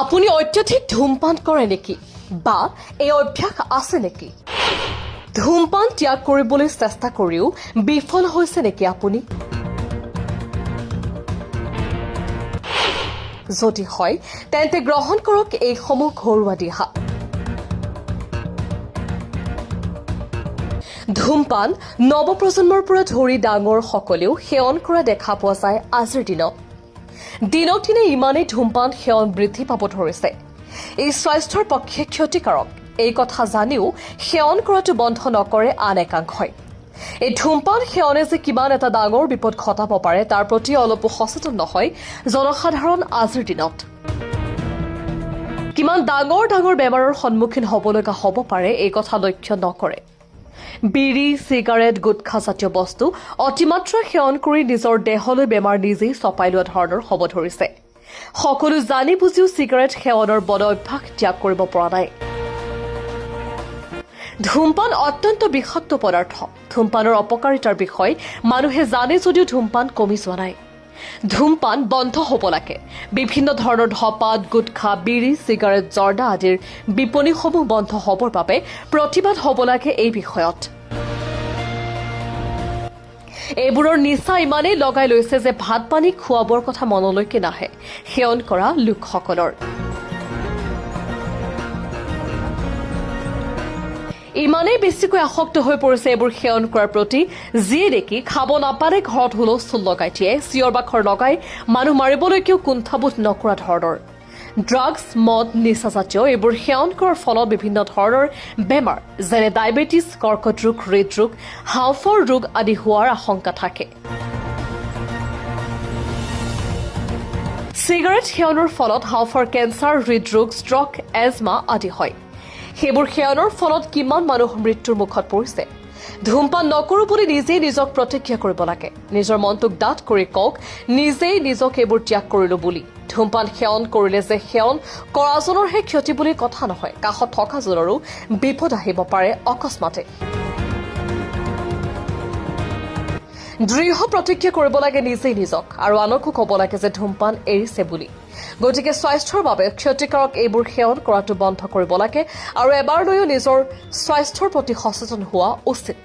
আপুনি অত্যধিক ধূমপান কৰে নেকি? বা এই অভ্যাস আছে নেকি? ধূমপান ত্যাগ কৰিবলৈ চেষ্টা কৰিও বিফল হৈছে নেকি আপুনি? যদি হয় তেন্তে গ্ৰহণ কৰক এইসমূহ ঘৰুৱা দিহা। ধূমপান নৱপ্ৰজন্মৰ পৰা ধৰি ডাঙৰ সকলেও সেৱন কৰা দেখা পোৱা যায় আজিৰ দিনত। দিনক দিনে ইমানেই ধূমপান সেৱন বৃদ্ধি পাব ধৰিছে। এই স্বাস্থ্যৰ পক্ষে ক্ষতিকাৰক। এই কথা জানিও সেৱন কৰাটো বন্ধ নকৰে আন একাংশই। এই ধূমপান সেৱনে যে কিমান এটা ডাঙৰ বিপদ ঘটাব পাৰে তাৰ প্ৰতি অলপো সচেতন নহয় জনসাধাৰণ আজিৰ দিনত। কিমান ডাঙৰ ডাঙৰ বেমাৰৰ সন্মুখীন হ'ব লগা হ'ব পাৰে এই কথা লক্ষ্য নকৰে। বিড়ি চিগাৰেট গুটখাজাতীয় বস্তু অতিমাত্ৰা সেৱন কৰি নিজৰ দেহলৈ বেমাৰ নিজেই চপাই লোৱা ধৰণৰ হ'ব ধৰিছে। সকলো জানি বুজিও চিগাৰেট সেৱনৰ বদ অভ্যাস ত্যাগ কৰিব পৰা নাই। ধূমপান অত্যন্ত বিষাক্ত পদাৰ্থ। ধূমপানৰ অপকাৰিতাৰ বিষয়ে মানুহে জানে যদিও ধূমপান কমি যোৱা নাই। ধূমপান বন্ধ হ'ব লাগে বিভিন্ন ধৰণৰ ধপাত, গুটখা, বিড়ি চিগাৰেট জৰ্দা আদিৰ বিপণীসমূহ বন্ধ হ'বৰ বাবে প্ৰতিবাদ হ'ব লাগে এই বিষয়ত। এইবোৰৰ নিচা ইমানেই লগাই লৈছে যে ভাত পানী খুৱাবৰ কথা মনলৈকে নাহে। সেৱন কৰা লোকসকলৰ। ইমানেই বেছিকৈ আসক্ত হৈ পৰিছে এইবোৰ সেৱন কৰাৰ প্ৰতি যিয়ে নেকি খাব নাপালে ঘৰত হুলস্থুল লগাই দিয়ে চিঞৰ বাখৰ লগাই মানুহ মাৰিবলৈকেও কুণ্ঠাবোধ নকৰা ধৰণৰ। ড্ৰাগছ মদ নিচাজাতীয় এইবোৰ সেৱন কৰাৰ ফলত বিভিন্ন ধৰণৰ বেমাৰ যেনে ডায়েবেটিছ কৰ্কট ৰোগ হৃদৰোগ হাওঁফাওৰ ৰোগ আদি হোৱাৰ আশংকা থাকে। চিগাৰেট সেৱনৰ ফলত হাওঁফাওৰ কেঞ্চাৰ হৃদৰোগ ষ্ট্ৰক এজমা আদি হয়। সেইবোৰ সেৱনৰ ফলত কিমান মানুহ মৃত্যুৰ মুখত পৰিছে? ধূমপান নকৰো বুলি নিজেই নিজক প্ৰতিজ্ঞা কৰিব লাগে। নিজৰ মনটোক ডাঠ কৰি কওক নিজেই নিজক এইবোৰ ত্যাগ কৰিলো বুলি। ধূমপান সেৱন কৰিলে যে সেৱন কৰাজনৰহে ক্ষতি বুলি কথা নহয়। কাষত থকাজনৰো বিপদ আহিব পাৰে অকস্মাতে। দৃঢ় প্ৰতিজ্ঞা কৰিব লাগে নিজেই নিজক আৰু আনকো ক'ব লাগে যে ধূমপান এৰিছে বুলি। গতিকে স্বাস্থ্যৰ বাবে ক্ষতিকাৰক এইবোৰ সেৱন কৰাটো বন্ধ কৰিব লাগে আৰু এবাৰলৈও নিজৰ স্বাস্থ্যৰ প্ৰতি সচেতন হোৱা উচিত।